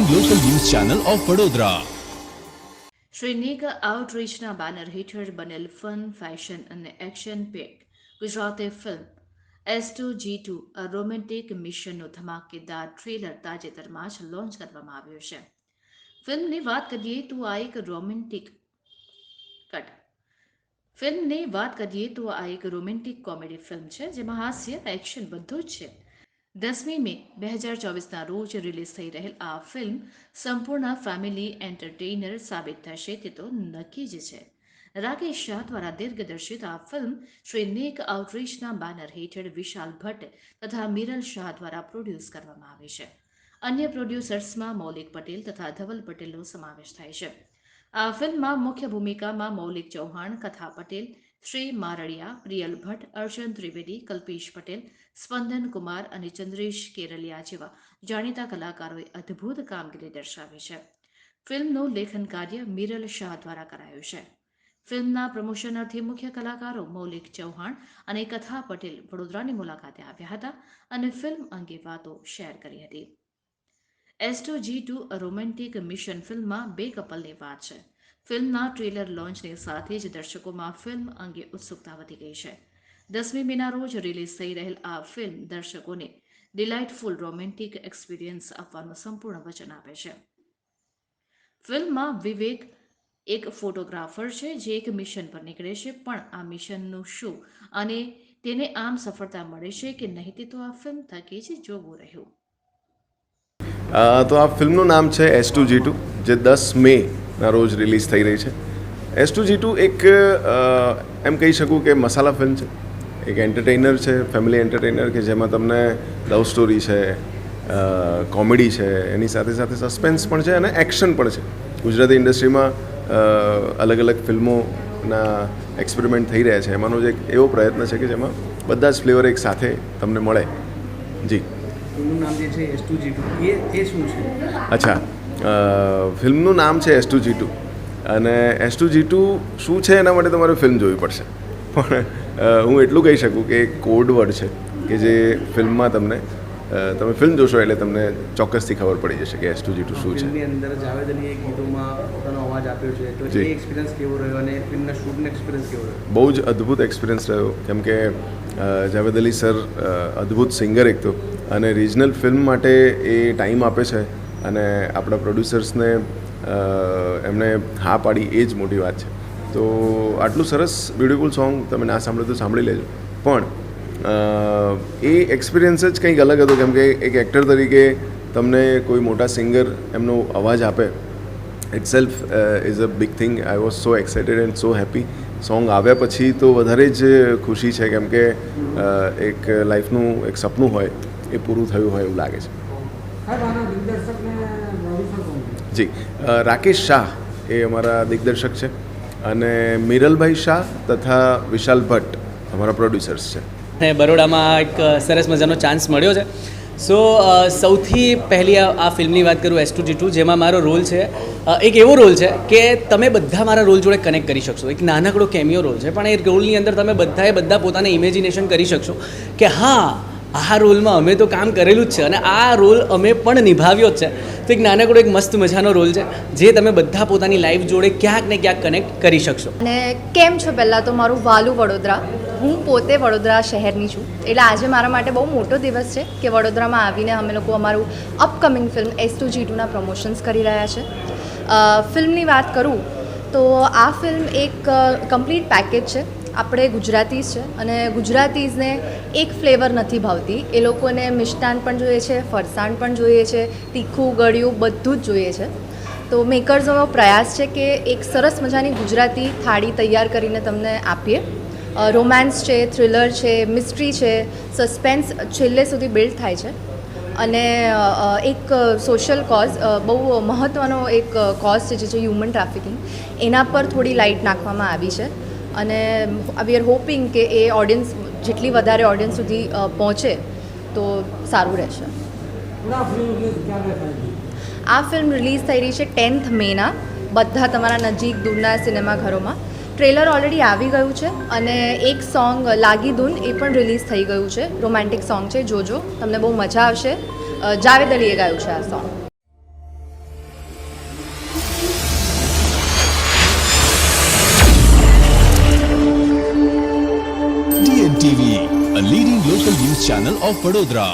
Channel of Vadodara શ્રીનિક આઉટરીચના banner હેઠળ બનેલ ફન ફેશન અને action pack Gujarati film S two G two a romantic મિશનનું ધમાકેદાર ટ્રેલર તાજેતરમાં જ લોન્ચ કરવામાં આવ્યું છે. ફિલ્મની વાત કરીએ તો આ એક રોમેન્ટિક કટ ફિલ્મની વાત કરીએ તો આ એક રોમેન્ટિક કોમેડી ફિલ્મ છે, જેમાં હાસ્ય એક્શન બધું જ છે. દસમી મે, બે હજાર ચોવીસના રોજ રિલીઝ થઈ રહેલ આ ફિલ્મ સંપૂર્ણ ફેમિલી એન્ટરટેઇનર સાબિત થશે તે તો નક્કી જ છે. રાકેશ શાહ દ્વારા દિગ્દર્શિત આ ફિલ્મ શ્રી નેક આઉટરીચના બેનર હેઠળ વિશાલ ભટ્ટ તથા મિરલ શાહ દ્વારા પ્રોડ્યુસ કરવામાં આવી છે. અન્ય પ્રોડ્યુસર્સમાં મૌલિક પટેલ તથા ધવલ પટેલનો સમાવેશ થાય છે. આ ફિલ્મમાં મુખ્ય ભૂમિકામાં મૌલિક ચૌહાણ, કથા પટેલ શ્રી મારડિયા પ્રિયલ ભટ્ટ, અર્જુન ત્રિવેદી, કલ્પેશ પટેલ, સ્પંદન કુમાર અને ચંદ્રેશ કેરલિયા જેવા જાણીતા કલાકારોએ અદ્ભુત કામગીરી દર્શાવી છે. ફિલ્મનું લેખન કાર્ય મિરલ શાહ દ્વારા કરાયું છે. ફિલ્મના પ્રમોશન અર્થે મુખ્ય કલાકારો મૌલિક ચૌહાણ અને કથા પટેલ વડોદરાની મુલાકાતે આવ્યા હતા અને ફિલ્મ અંગે વાતો શેર કરી હતી. S two G two romantic mission ફિલ્મમાં બે કપલની વાત છે. ફિલ્મના ટ્રેલર લોન્ચની સાથે જ દર્શકોમાં ફિલ્મ અંગે ઉત્સુકતા વધી ગઈ છે. દસમી મેના રોજ રિલીઝ થઈ રહેલ આ ફિલ્મ દર્શકોને ડિલાઇટફુલ રોમેન્ટિક એક્સપિરિયન્સ આપવાનું સંપૂર્ણ વચન આપે છે. ફિલ્મમાં વિવેક એક ફોટોગ્રાફર છે, જે એક મિશન પર નીકળે છે, પણ આ મિશનનું શું? અને તેને આમ સફળતા મળે છે કે નહીં તે તો આ ફિલ્મ થકી જ જોવું રહ્યું. તો આ ફિલ્મનું નામ છે એસ ટુ જી ટુ જે દસ મે ના રોજ રિલીઝ થઈ રહી છે. એસ ટુ જી ટુ એક એમ કહી શકું કે મસાલા ફિલ્મ છે. એક એન્ટરટેનર છે ફેમિલી એન્ટરટેનર કે જેમાં તમને લવ સ્ટોરી છે કોમેડી છે, એની સાથે સાથે સસ્પેન્સ પણ છે અને એક્શન પણ છે. ગુજરાતી ઇન્ડસ્ટ્રીમાં અલગ અલગ ફિલ્મોના એક્સપેરિમેન્ટ થઈ રહ્યા છે. એમાંનો જ એક એવો પ્રયત્ન છે કે જેમાં બધા જ ફ્લેવર એક સાથે તમને મળે. જી. ફિલ્મનું નામ જે છે એસ ટુ જી ટુ એ એ શું છે? અચ્છા ફિલ્મનું નામ છે એસ ટુ જી ટુ અને એસ ટુ જી ટુ શું છે એના માટે તમારે ફિલ્મ જોવી પડશે. પણ હું એટલું કહી શકું કે એક કોડ વર્ડ છે કે જે ફિલ્મમાં તમને તમે ફિલ્મ જોશો એટલે તમને ચોક્કસથી ખબર પડી જશે કે એસ ટુ જી ટુ શું છે. ફિલ્મની અંદર જાવેદ અલીએ ગીતોમાં પોતાનો અવાજ આપ્યો છે. તો એ એક્સપિરિયન્સ કેવો રહ્યો અને ફિલ્મના શૂટનો એક્સપિરિયન્સ કેવો રહ્યો? બહુ જ અદ્ભુત એક્સપિરિયન્સ રહ્યો. કેમ કે જાવેદ અલી સર અદ્ભુત સિંગર એક તો. અને રિજનલ ફિલ્મ માટે એ ટાઈમ આપે છે. અને આપણા પ્રોડ્યુસર્સને એમણે હા પાડી એ જ મોટી વાત છે. તો આટલું સરસ બ્યુટિફુલ સોંગ તમે ના સાંભળ્યું તો સાંભળી લેજો. પણ એ એક્સપિરિયન્સ જ કંઈક અલગ હતો. કેમ કે એક એક્ટર તરીકે તમને કોઈ મોટા સિંગર એમનો અવાજ આપે itself is a big thing I was so excited and so happy song આવ્યા પછી તો વધારે જ ખુશી છે. કેમ કે એક લાઈફનું એક સપનું હોય એ પૂરું થયું હોય એવું લાગે છે? જી. રાકેશ શાહ એ અમારા દિગ્દર્શક છે. અને મિરલભાઈ શાહ તથા વિશાલ ભટ્ટ અમારા પ્રોડ્યુસર્સ છે. ને બરોડામાં એક સરસ મજાનો ચાન્સ મળ્યો છે. સો સૌથી પહેલી આ ફિલ્મની વાત કરું એસ ટુ જેમાં મારો રોલ છે એક એવો રોલ છે કે તમે બધા મારા રોલ જોડે કનેક્ટ કરી શકશો. એક નાનકડો કેમિયો રોલ છે, પણ એ રોલની અંદર તમે બધાએ બધા પોતાને ઇમેજિનેશન કરી શકશો કે હા, આ રોલમાં અમે તો કામ કરેલું જ છે અને આ રોલ અમે પણ નિભાવ્યો જ છે. તો એક નાનકડો એક મસ્ત મજાનો રોલ છે, જે તમે બધા પોતાની લાઈફ જોડે ક્યાંક ને ક્યાંક કનેક્ટ કરી શકશો. અને કેમ છો પહેલાં તો? મારું વાલુ વડોદરા. હું પોતે વડોદરા શહેરની છું. એટલે આજે મારા માટે બહુ મોટો દિવસ છે કે વડોદરામાં આવીને અમે લોકો અમારું upcoming film S two G ટુના promotions કરી રહ્યા છે. ફિલ્મની વાત કરું તો આ ફિલ્મ એક કમ્પ્લીટ પેકેજ છે. આપણે ગુજરાતીઝ છે અને ગુજરાતીઝને એક ફ્લેવર નથી ભાવતી. એ લોકોને મિષ્ટાન પણ જોઈએ છે, ફરસાણ પણ જોઈએ છે, તીખું, ગળ્યું બધું જ જોઈએ છે. તો મેકર્સનો પ્રયાસ છે કે એક સરસ મજાની ગુજરાતી થાળી તૈયાર કરીને તમને આપીએ. રોમાન્સ છે થ્રિલર છે મિસ્ટ્રી છે સસ્પેન્સ છેલ્લે સુધી બિલ્ડ થાય છે. અને એક સોશિયલ કોઝ બહુ મહત્ત્વનો એક કોઝ છે જે છે હ્યુમન ટ્રાફિકિંગ એના પર થોડી લાઇટ નાખવામાં આવી છે. અને વી આર હોપિંગ કે એ ઓડિયન્સ જેટલી વધારે ઓડિયન્સ સુધી પહોંચે તો સારું રહેશે. આ ફિલ્મ રિલીઝ થઈ રહી છે ટેન્થ મેના બધા તમારા નજીક દૂરના સિનેમાઘરોમાં. ટ્રેલર ઓલરેડી આવી ગયું છે અને એક સોંગ, લાગી ધૂન, એ પણ રિલીઝ થઈ ગયું છે. રોમેન્ટિક સોંગ છે, જોજો. તમને બહુ મજા આવશે. જાવેદ અલીએ ગાયું છે આ song TV a leading local news channel of Vadodara